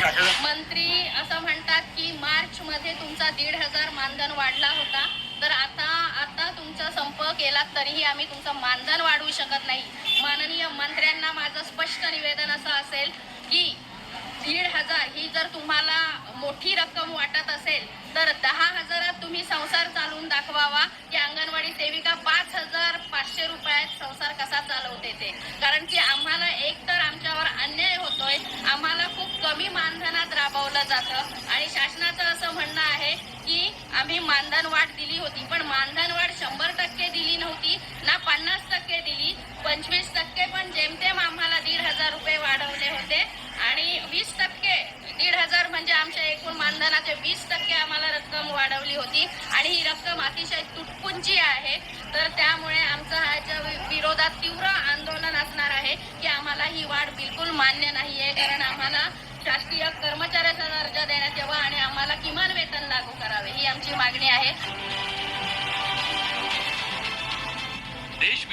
मंत्री असं म्हणतात की मार्च मध्ये तुमचा दीड हजार मानधन वाढला होता. तर आता आता तुमचा संप केला तरीही आम्ही तुमचं मानधन वाढवू शकत नाही. माननीय मंत्र्यांना माझं स्पष्ट निवेदन असं असेल की दीड हजार ही जर तुम्हाला मोठी रक्कम वाटत असेल तर दहा हजारात तुम्ही संसार चालवून दाखवावा. की अंगणवाडी सेविका पाच हजार पाचशे रुपयात संसार कसा चालवते ते. कारण की आम्हाला एक तर मानधनात राबवलं जातं. आणि शासनाचं असं म्हणणं आहे की आम्ही मानधन वाढ दिली होती पण मानधन वाढ शंभर टक्के दिली नव्हती ना पन्नास टक्के दिली पंचवीस टक्के पण जेमतेम आम्हाला दीड हजार रुपये वाढवले होते. आणि वीस टक्के दीड हजार म्हणजे आमच्या एकूण मानधनाचे वीस टक्के आम्हाला रक्कम वाढवली होती. आणि ही रक्कम अतिशय तुटपुंची आहे. तर त्यामुळे आमचं ह्याच्या विरोधात तीव्र आंदोलन असणार आहे की आम्हाला ही वाढ बिलकुल मान्य नाही आहे कारण आम्हाला शासकीय कर्मचाऱ्याचा दर्जा देण्यात यावा आणि आम्हाला किमान वेतन लागू करावे ही आमची मागणी आहे. देश